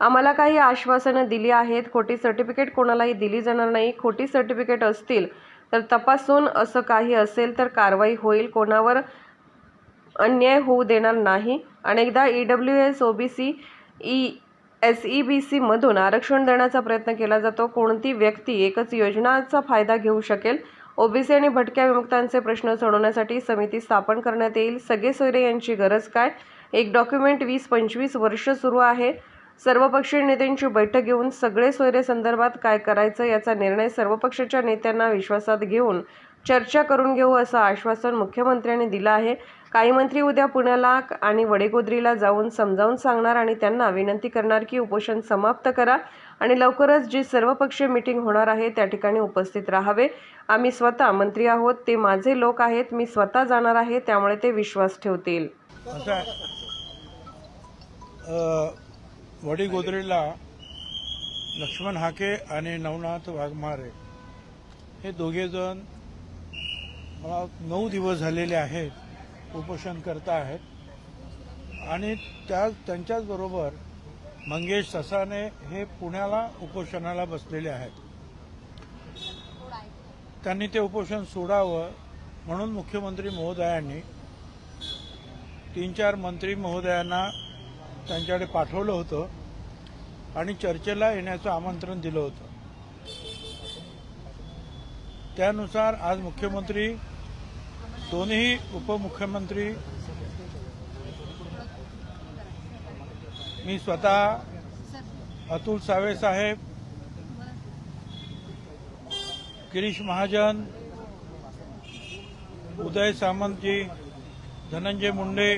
आम्हाला काही आश्वासनं दिली आहेत. खोटी सर्टिफिकेट कोणालाही दिली जाणार नाही. खोटी सर्टिफिकेट असतील तर तपासून असं काही असेल तर कारवाई होईल. कोणावर अन्याय होऊ देणार नाही. अनेकदा E W S O B C E S E B सीमधून आरक्षण देण्याचा प्रयत्न केला जातो. कोणती व्यक्ती एकच योजनाचा फायदा घेऊ शकेल? ओबीसी आणि भटक्या विमुक्तांचे प्रश्न सोडवण्यासाठी समिती स्थापन करण्यात येईल. सगळे सोयरे यांची गरज काय? एक डॉक्युमेंट वीस पंचवीस वर्ष सुरू आहे. सर्वपक्षीय नेत्यांची बैठक घेऊन सगळे सोयरे संदर्भात काय करायचं याचा निर्णय सर्वपक्षाच्या नेत्यांना विश्वासात घेऊन चर्चा करून घेऊ असं आश्वासन मुख्यमंत्र्यांनी दिलं आहे. काही मंत्री उद्या पुण्याला आणि वडेगोद्रीला जाऊन समजावून सांगणार आणि त्यांना विनंती करणार की उपोषण समाप्त करा आणि लवकरच जी सर्वपक्षीय मीटिंग होणार आहे त्या ठिकाणी उपस्थित राहावे. आम्ही स्वतः मंत्री आहोत ते माझे लोक आहेत मी स्वतः जाणार आहे त्यामुळे ते विश्वास ठेवतील. वडी गोदरेला लक्ष्मण हाके आणि नवनाथ वाघमारे हे दोघे जण मला नऊ दिवस झालेले आहेत उपोषण करता आहेत. आणि त्या त्यांच्याचबरोबर मंगेश ससाने हे पुण्याला उपोषणाला बसलेले आहेत. त्यांनी ते उपोषण सोडावं म्हणून मुख्यमंत्री महोदयांनी तीन चार मंत्री महोदयांना त्यांच्याकडे पाठवलं होतं आणि चर्चेला येण्याचं आमंत्रण दिलं होतं. त्यानुसार आज मुख्यमंत्री दोन्ही उपमुख्यमंत्री मी स्वतः अतुल सावे साहेब गिरीश महाजन उदय सामंतजी धनंजय मुंडे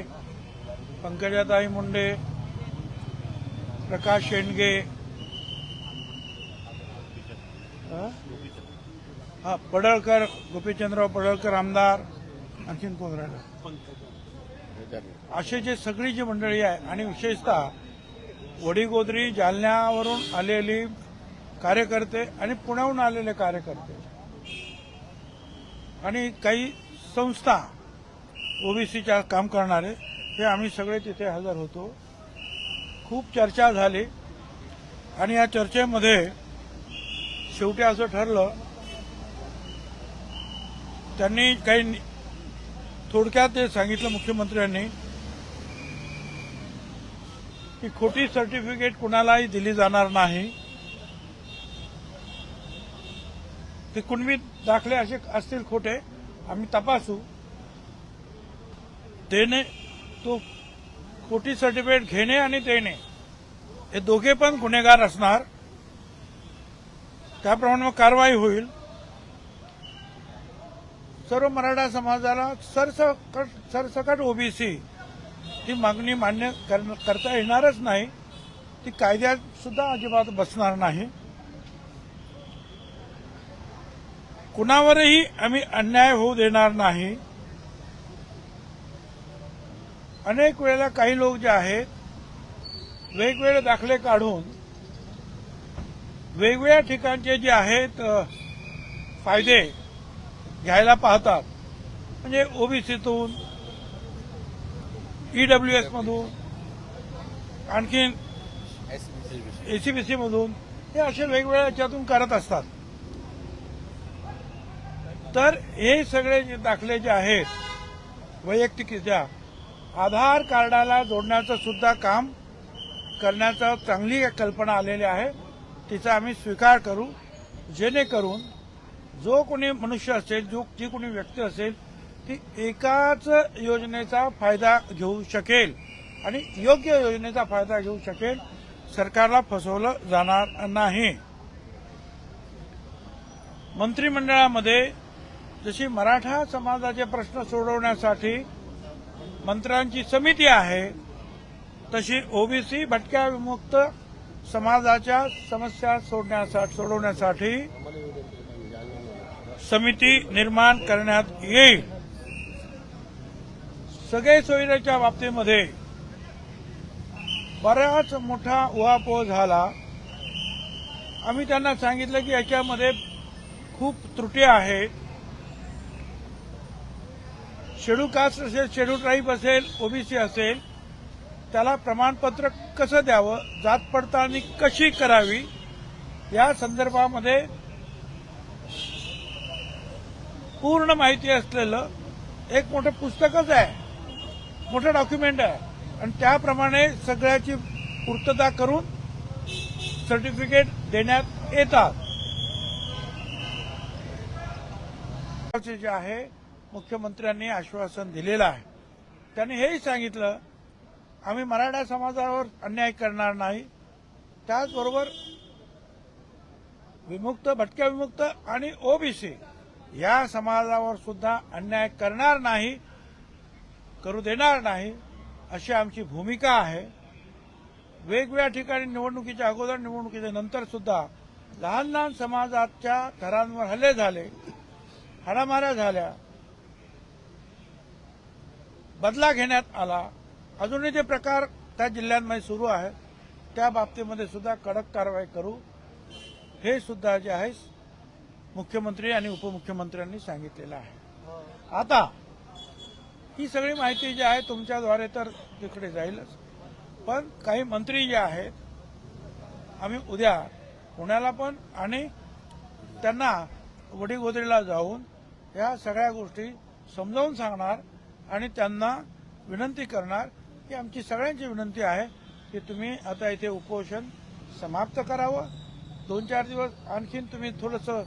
पंकजाताई मुंडे प्रकाश शेंडगे. हा? पडळकर गोपीचंद्रराव पडळकर आमदार आणखीन कोण राहिलं? असे जे सगळी जी मंडळी आहे आणि विशेषतः वडीगोद्री जालन्यावरून आलेली कार्यकर्ते आणि पुण्याहून आलेले कार्यकर्ते आणि काही संस्था ओबीसीच्या काम करणारे हे आम्ही सगळे तिथे हजर होतो. खूप चर्चा झाली आणि या चर्चेमध्ये शेवटी असं ठरलं त्यांनी काही थोडक्यात ते सांगितलं मुख्यमंत्र्यांनी की खोटी सर्टिफिकेट कुणालाही दिली जाणार नाही. ते कुणबी दाखले असे असतील खोटे आम्ही तपासू. देणे तो खोटी सर्टिफिकेट घेणे आणि देणे. हे दोघे पण गुन्हेगार असणार. त्याप्रमाणे मग कारवाई होईल. सर्व मराठा समाजाला सरसकट सरसकट ओबीसी ही मागणी मान्य करता येणारच नाही. ती कायद्यात सुद्धा अजिबात बसणार नाही. कुणावरही आम्ही अन्याय होऊ देणार नाही. अनेक वेळेला काही लोक जे आहेत वेगवेगळे दाखले काढून वेगवेगळ्या ठिकाणचे जे आहेत फायदे घ्यायला पाहतात. म्हणजे ओबीसीतून ईडब्ल्यू एसमधून आणखीन एसीबीसी मधून हे असे वेगवेगळ्या याच्यातून करत असतात. तर हे सगळे जे दाखले जे आहेत वैयक्तिकरित्या आधार कार्डाला जोडण्याचं सुद्धा काम करण्याचा चांगली कल्पना आलेली आहे. तिचा आम्ही स्वीकार करू. जेणेकरून जो कोणी मनुष्य असेल जो जी कोणी व्यक्ती असेल ती एकाच योजनेचा फायदा घेऊ शकेल आणि योग्य योजनेचा फायदा घेऊ शकेल सरकारला फसवलं जाणार नाही. मंत्रिमंडळामध्ये जशी मराठा समाजाचे प्रश्न सोडवण्यासाठी मंत्र्यांची समिती आहे तशी ओबीसी भटक्या विमुक्त समाजाच्या समस्या सोडण्यासाठी सोडवण्यासाठी समिती निर्माण करण्यात येईल. सगळे सोयीच्या बाबतीमध्ये बराच मोठा उहापोह झाला. आम्ही त्यांना सांगितलं की याच्यामध्ये खूप त्रुटी आहेत. शेड्यू कास्ट असेल शेड्यू ट्राईब असेल ओबीसी असेल त्याला प्रमाणपत्र कसं द्यावं जात पडताळणी कशी करावी या संदर्भामध्ये पूर्ण माहिती असलेलं एक मोठं पुस्तकच आहे. मोठं डॉक्युमेंट आहे. आणि त्याप्रमाणे सगळ्याची पूर्तता करून सर्टिफिकेट देण्यात येतात. जे आहे मुख्यमंत्र्यांनी आश्वासन दिलेलं आहे. त्यांनी हेही सांगितलं आम्ही मराठा समाजावर अन्याय करणार नाही. त्याचबरोबर विमुक्त भटक्या विमुक्त आणि ओबीसी या समाजावर सुद्धा अन्याय करणार नाही करू देणार नाही अशी आमची भूमिका आहे. वेगवेगळ्या ठिकाणी निवडणुकीच्या अगोदर निवडणुकीच्या नंतर सुद्धा लहान लहान समाजाच्या घरांवर हल्ले झाले हाडामाऱ्या झाल्या. बदला घेण्यात आला. अजूनही ते प्रकार त्या जिल्ह्यांमध्ये सुरू आहेत त्या बाबतीमध्ये सुद्धा कडक कारवाई करू. हे सुद्धा जे आहे मुख्यमंत्री आणि उपमुख्यमंत्र्यांनी सांगितलेलं आहे. आता ही सगळी माहिती जी आहे तुमच्याद्वारे तर तिकडे जाईलच. पण काही मंत्री जे आहेत आम्ही उद्या पुण्याला पण आणि त्यांना वडीगोदरीला जाऊन या सगळ्या गोष्टी समजावून सांगणार आणि त्यांना विनंती करणार की आमची सगळ्यांची विनंती आहे की तुम्ही आता इथे उपोषण समाप्त करावं. दोन चार दिवस आणखीन तुम्ही थोडंसं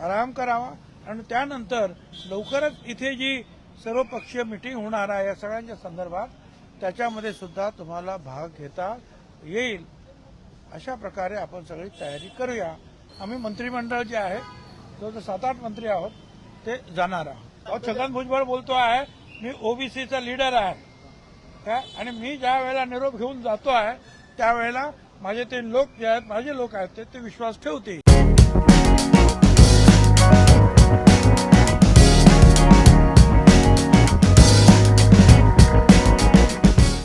आराम करावा. आणि त्यानंतर लवकरच इथे जी सर्वपक्षीय मिटिंग होणार आहे या सगळ्यांच्या संदर्भात त्याच्यामध्ये सुद्धा तुम्हाला भाग घेता येईल. अशा प्रकारे आपण सगळी तयारी करूया. आम्ही मंत्रिमंडळ जे आहे जवळजवळ सात आठ मंत्री आहोत ते जाणार आहोत. छगन भुजबळ बोलतो आहे मी ओबीसीचा लीडर आहे. काय आणि मी ज्या वेळेला निरोप घेऊन जातो आहे त्यावेळेला माझे ते लोक जे आहेत माझे लोक आहेत ते ते विश्वास ठेवतील.